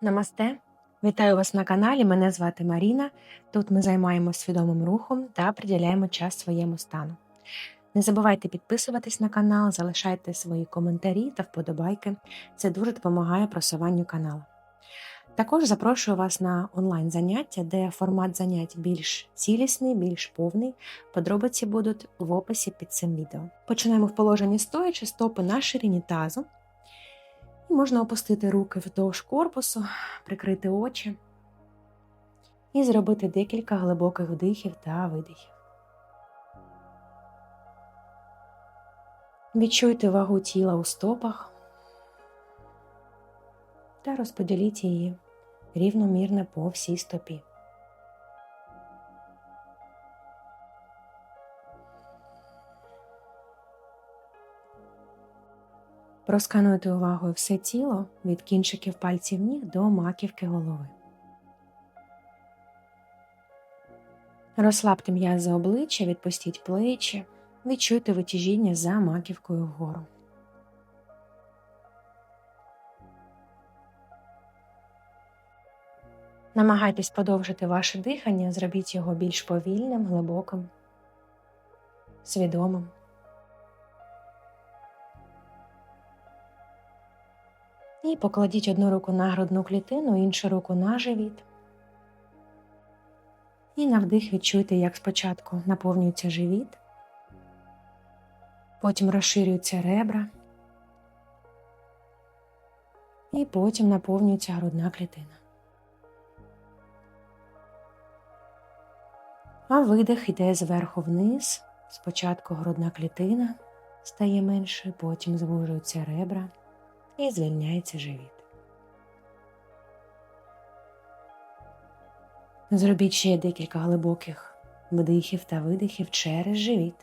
Намасте! Вітаю вас на каналі. Мене звати Маріна. Тут ми займаємося свідомим рухом та приділяємо час своєму стану. Не забувайте підписуватись на канал, залишайте свої коментарі та вподобайки. Це дуже допомагає просуванню каналу. Також запрошую вас на онлайн заняття, де формат занять більш цілісний, більш повний. Подробиці будуть в описі під цим відео. Починаємо в положенні стоячи, стопи на ширині тазу. І можна опустити руки вздовж корпусу, прикрити очі і зробити декілька глибоких вдихів та видихів. Відчуйте вагу тіла у стопах та розподіліть її рівномірно по всій стопі. Проскануйте увагою все тіло від кінчиків пальців ніг до маківки голови. Розслабте м'язи обличчя, відпустіть плечі, відчуйте витяжіння за маківкою вгору. Намагайтесь подовжити ваше дихання, зробіть його більш повільним, глибоким, свідомим. І покладіть одну руку на грудну клітину, іншу руку на живіт. І на вдих відчуйте, як спочатку наповнюється живіт, потім розширюються ребра, і потім наповнюється грудна клітина. А видих йде зверху вниз. Спочатку грудна клітина стає меншою, потім звужуються ребра і звільняється живіт. Зробіть ще декілька глибоких вдихів та видихів через живіт.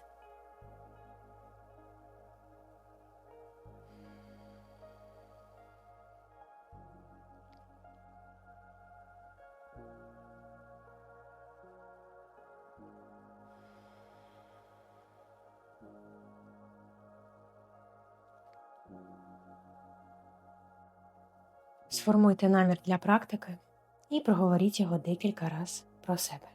Сформуйте намір для практики і проговоріть його декілька разів про себе.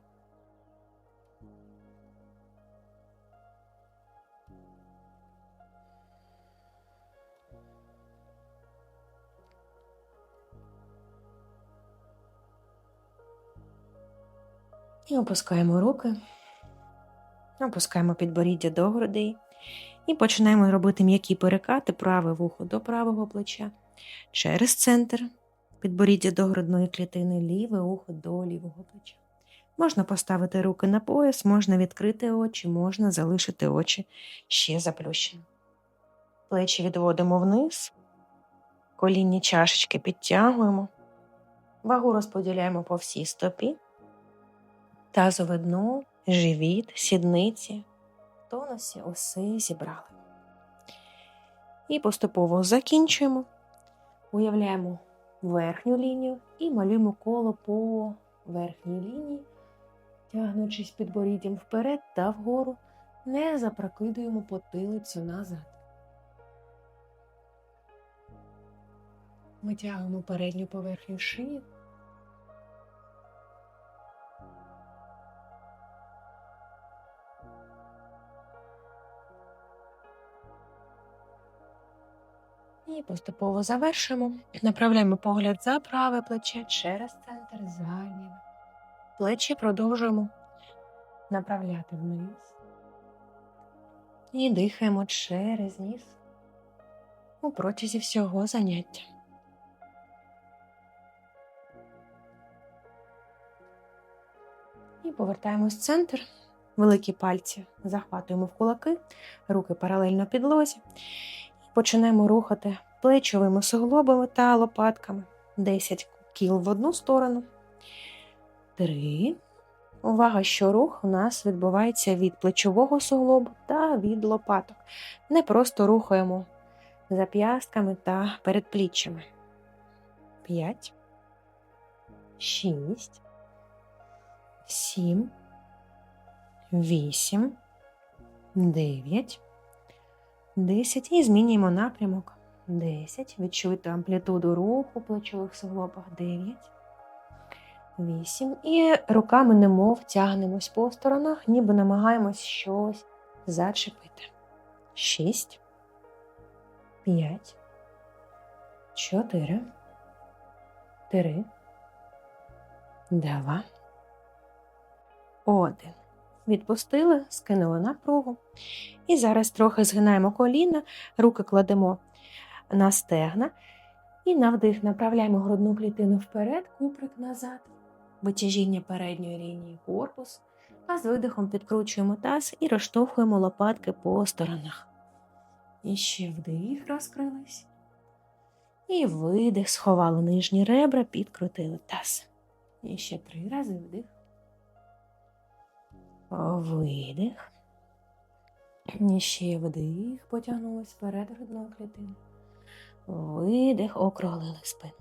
І опускаємо руки, опускаємо підборіддя до грудей і починаємо робити м'які перекати праве вухо до правого плеча через центр підборіддя до грудної клітини, ліве ухо до лівого плеча. Можна поставити руки на пояс, можна відкрити очі, можна залишити очі ще заплющені. Плечі відводимо вниз, колінні чашечки підтягуємо, вагу розподіляємо по всій стопі, тазове дно, живіт, сідниці, в тонусі усе зібрали. І поступово закінчуємо. Уявляємо верхню лінію і малюємо коло по верхній лінії, тягнучись підборіддям вперед та вгору, не запрокидуємо потилицю назад. Ми тягнемо передню поверхню шиї. Поступово завершимо. Направляємо погляд за праве плече через центр за ліве. Плечі продовжуємо направляти вниз. І дихаємо через ніс у протязі всього заняття. І повертаємось в центр. Великі пальці захватуємо в кулаки, руки паралельно підлозі. Починаємо рухати плечовими суглобами та лопатками. 10 кіл в одну сторону. 3. Увага, що рух у нас відбувається від плечового суглобу та від лопаток. Не просто рухаємо зап'ястками та передпліччями. 5. 6. 7. 8. 9. 10 і змінюємо напрямок. 10. Відчуйте амплітуду руху плечових суглобах. 9. 8. І руками немов тягнемось по сторонах, ніби намагаємось щось зачепити. 6. 5. 4. 3. 2. 1. Відпустили, скинули напругу. І зараз трохи згинаємо коліна, руки кладемо на стегна. І на вдих направляємо грудну клітину вперед, куприк назад, витяжіння передньої лінії корпус, а з видихом підкручуємо таз і розштовхуємо лопатки по сторонах. І ще вдих, розкрились. І видих, сховали нижні ребра, підкрутили таз. І ще три рази вдих. Видих. І ще вдих, потягнулись вперед грудною клітиною. Видих, округлили спину.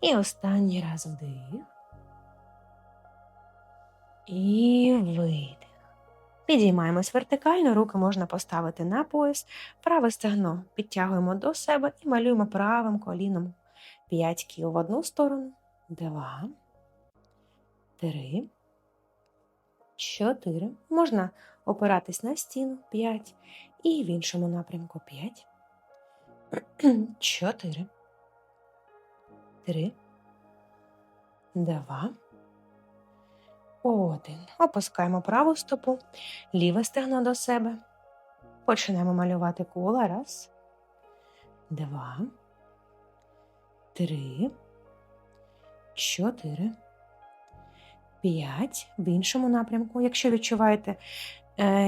І останній раз вдих. І видих. Підіймаємось вертикально, руки можна поставити на пояс, праве стегно підтягуємо до себе і малюємо правим коліном 5 кіл в одну сторону, 2, 3, 4. Можна опиратись на стіну 5 і в іншому напрямку 5. 4, 3, 2, 1. Опускаємо праву стопу, ліве стегно до себе. Починаємо малювати коло. Раз, два, три, чотири, п'ять. В іншому напрямку. Якщо відчуваєте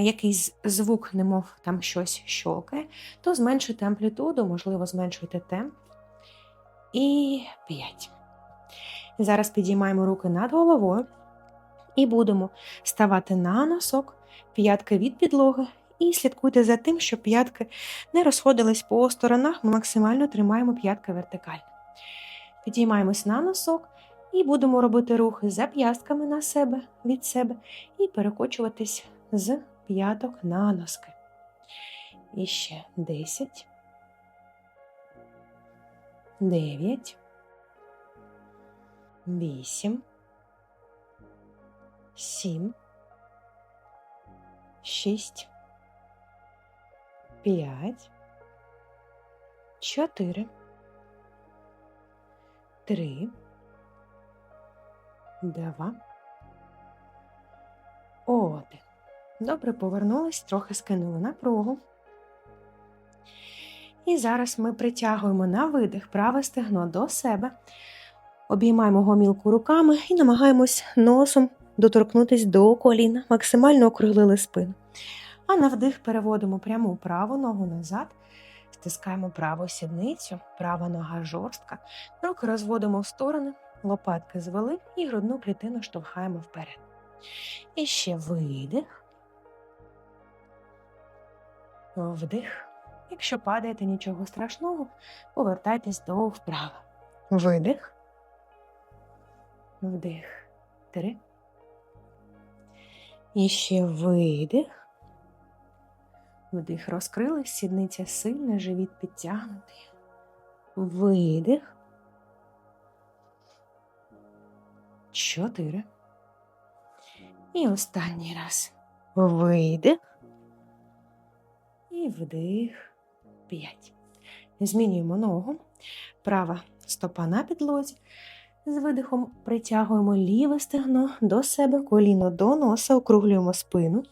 якийсь звук, немов там щось щолкає, то зменшуйте амплітуду, можливо, зменшуйте темп. І 5. Зараз підіймаємо руки над головою і будемо ставати на носок, п'ятки від підлоги, і слідкуйте за тим, щоб п'ятки не розходились по сторонах. Ми максимально тримаємо п'ятки вертикально. Підіймаємось на носок і будемо робити рухи за п'ястками на себе від себе і перекочуватись з п'яток на носки. І ще 10, 9, 8, 7, 6, 5, 4, 3, 2, 1. Добре, повернулись, трохи скинули напругу. І зараз ми притягуємо на видих праве стегно до себе, обіймаємо гомілку руками і намагаємось носом доторкнутися до коліна, максимально округлили спину. А на вдих переводимо пряму праву ногу назад, стискаємо праву сідницю, права нога жорстка, руки розводимо в сторони, лопатки звели і грудну клітину штовхаємо вперед. І ще видих. Вдих. Якщо падаєте нічого страшного, повертайтесь до вправи. Видих. Вдих. Три. І ще видих. Вдих розкрили, сідниця сильна, живіт підтягнутий. Видих. Чотири. І останній раз. Видих. І вдих. П'ять. Змінюємо ногу. Права стопа на підлозі. З видихом притягуємо ліве стегно до себе, коліно до носа, округлюємо спину.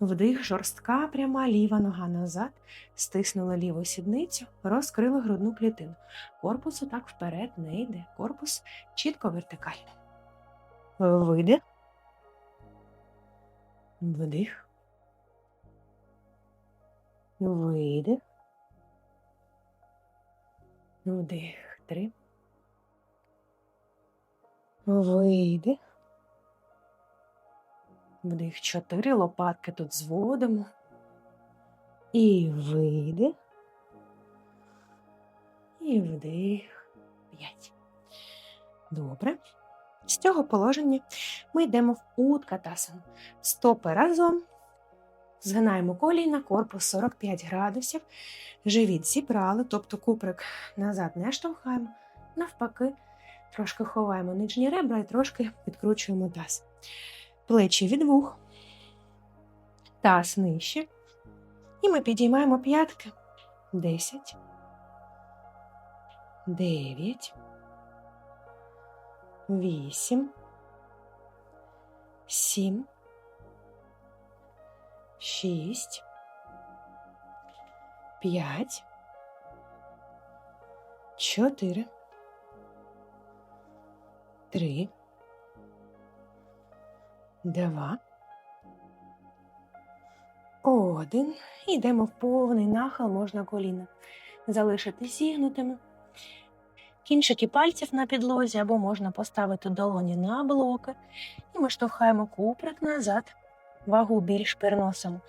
Вдих, жорстка, пряма, ліва нога назад. Стиснули ліву сідницю, розкрили грудну клітину. Корпус отак вперед не йде. Корпус чітко вертикально. Видих. Вдих. Видих. Вдих. Три. Видих. Вдих. Чотири лопатки тут зводимо. І видих. І вдих. П'ять. Добре. З цього положення ми йдемо в уткатасану. Стопи разом. Згинаємо коліна, корпус 45 градусів, живіт зібрали, тобто куприк назад не штовхаємо, навпаки, трошки ховаємо нижні ребра і трошки підкручуємо таз. Плечі від вух, таз нижче. І ми підіймаємо п'ятки. 10, 9, 8, 7, 6, 5, 4, 3, 2, один. Йдемо в повний нахил, можна коліна залишити зігнутими. Кінчики пальців на підлозі або можна поставити долоні на блоки. І ми штовхаємо куприк назад, вагу більш переносимо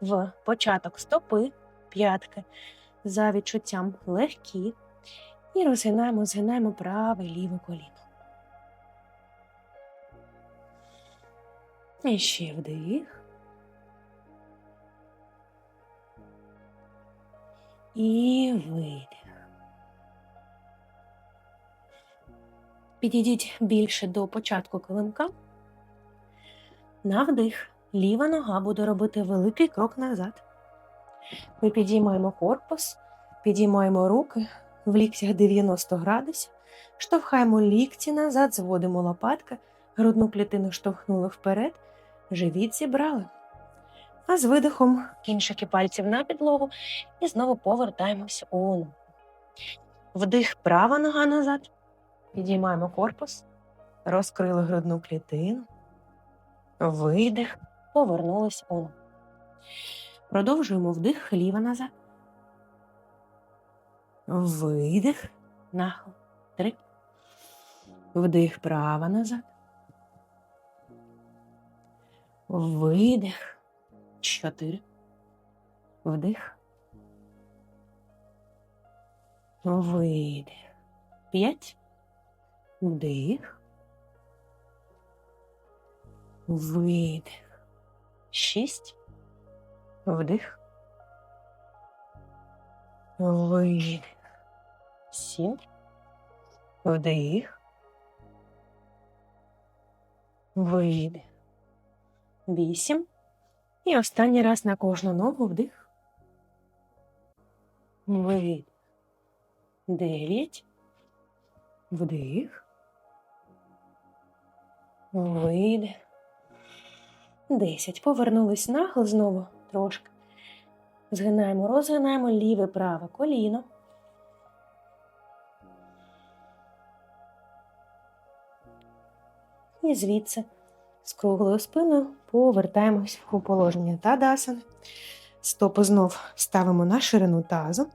в початок стопи, п'ятки, за відчуттям легкі. І розгинаємо, згинаємо праве ліве коліно. І ще вдих. І видих. Підійдіть більше до початку килимка. На вдих. Ліва нога буде робити великий крок назад. Ми підіймаємо корпус, підіймаємо руки в ліктях 90 градусів, штовхаємо лікті назад, зводимо лопатки, грудну клітину штовхнули вперед, живіт зібрали. А з видихом кінчики пальців на підлогу і знову повертаємося у ногу. Вдих права нога назад. Підіймаємо корпус, розкрили грудну клітину. Видих, повернулись у. Продовжуємо вдих ліва назад. Видих, нахил. Три. Вдих права назад. Видих. Чотири. Вдих. Видих. П'ять. Вдих. Видих. Шість. Вдих. Видих. Сім. Вдих. Видих. Вісім. І останній раз на кожну ногу вдих. Видих. Дев'ять. Вдих. Видих. Десять. Повернулись нахил знову трошки. Згинаємо, розгинаємо ліве праве коліно. І звідси з круглою спиною повертаємось у положення Тадасани. Стопи знов ставимо на ширину тазу.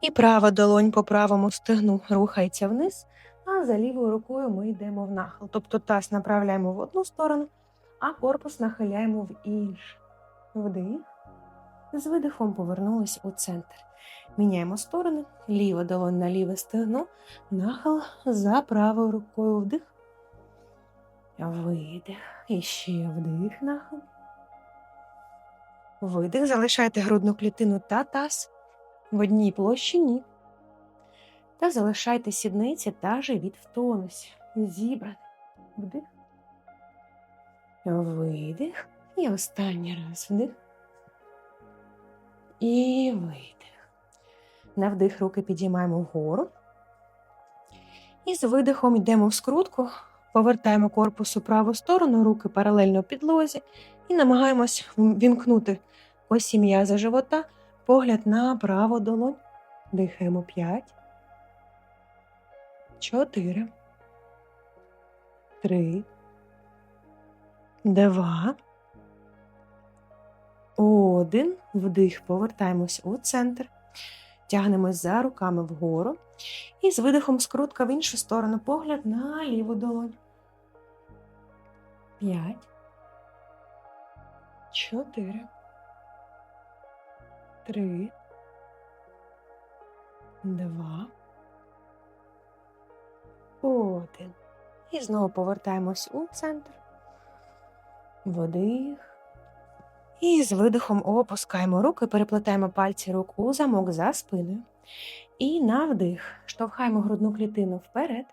І права долонь по правому стегну рухається вниз, а за лівою рукою ми йдемо в нахил. Тобто таз направляємо в одну сторону, а корпус нахиляємо в іншу. Вдих. З видихом повернулись у центр. Міняємо сторони, ліва долонь на ліве стегно, нахил за правою рукою вдих. Видих. І ще вдих нахил. Видих. Залишайте грудну клітину та таз в одній площині. Та залишайте сідниці та живіт в тонусі. Зібрати. Вдих. Видих. І останній раз вдих. І видих. На вдих руки підіймаємо вгору. І з видихом йдемо в скрутку. Повертаємо корпус у праву сторону, руки паралельно підлозі і намагаємось вімкнути осі м'яза живота, погляд на праву долонь. Дихаємо 5, 4, 3, 2, 1. Вдих, повертаємось у центр. Тягнемось за руками вгору. І з видихом скрутка в іншу сторону погляд на ліву долонь. П'ять. Чотири. Три. Два. Один. І знову повертаємось у центр. Вдих. І з видихом опускаємо руки, переплетаємо пальці рук у замок за спиною. І на вдих штовхаємо грудну клітину вперед,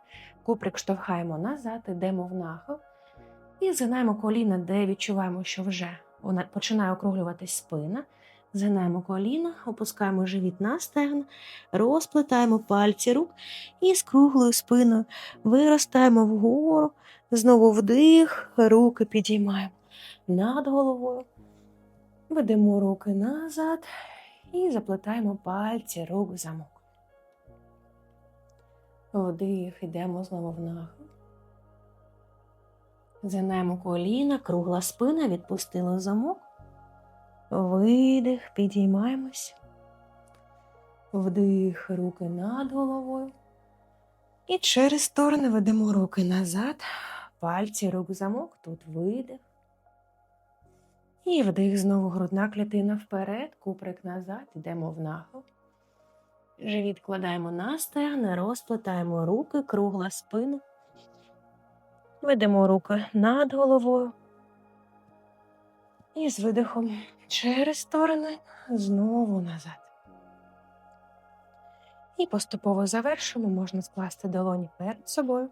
куприк штовхаємо назад, йдемо в нахил. І згинаємо коліна, де відчуваємо, що вже вона починає округлюватись спина. Згинаємо коліна, опускаємо живіт на стегна, розплетаємо пальці рук і з круглою спиною виростаємо вгору, знову вдих, руки підіймаємо над головою, ведемо руки назад і заплетаємо пальці рук в замок. Вдих, йдемо знову в нахил. Згинаємо коліна, кругла спина, відпустили замок. Видих, підіймаємось. Вдих, руки над головою. І через сторони ведемо руки назад, пальці рук в замок, тут видих. І вдих знову грудна клітина вперед, куприк назад, йдемо в нахил. Живіт кладаємо на стегна, розплетаємо руки, кругла спина. Ведемо руки над головою. І з видихом через сторони знову назад. І поступово завершимо, можна скласти долоні перед собою,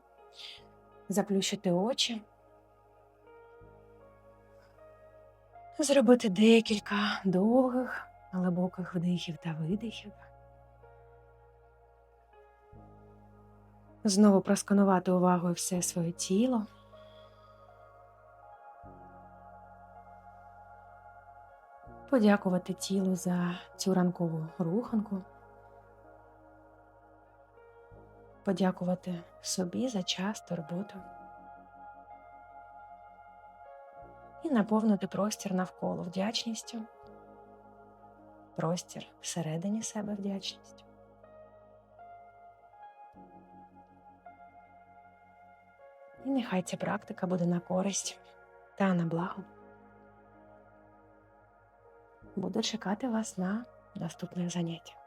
заплющити очі, зробити декілька довгих, глибоких вдихів та видихів. Знову просканувати увагою все своє тіло. Подякувати тілу за цю ранкову руханку. Подякувати собі за час, турботу. І наповнити простір навколо вдячністю. Простір всередині себе вдячністю. І нехай ця практика буде на користь та на благо. Буду чекати вас на наступних заняттях.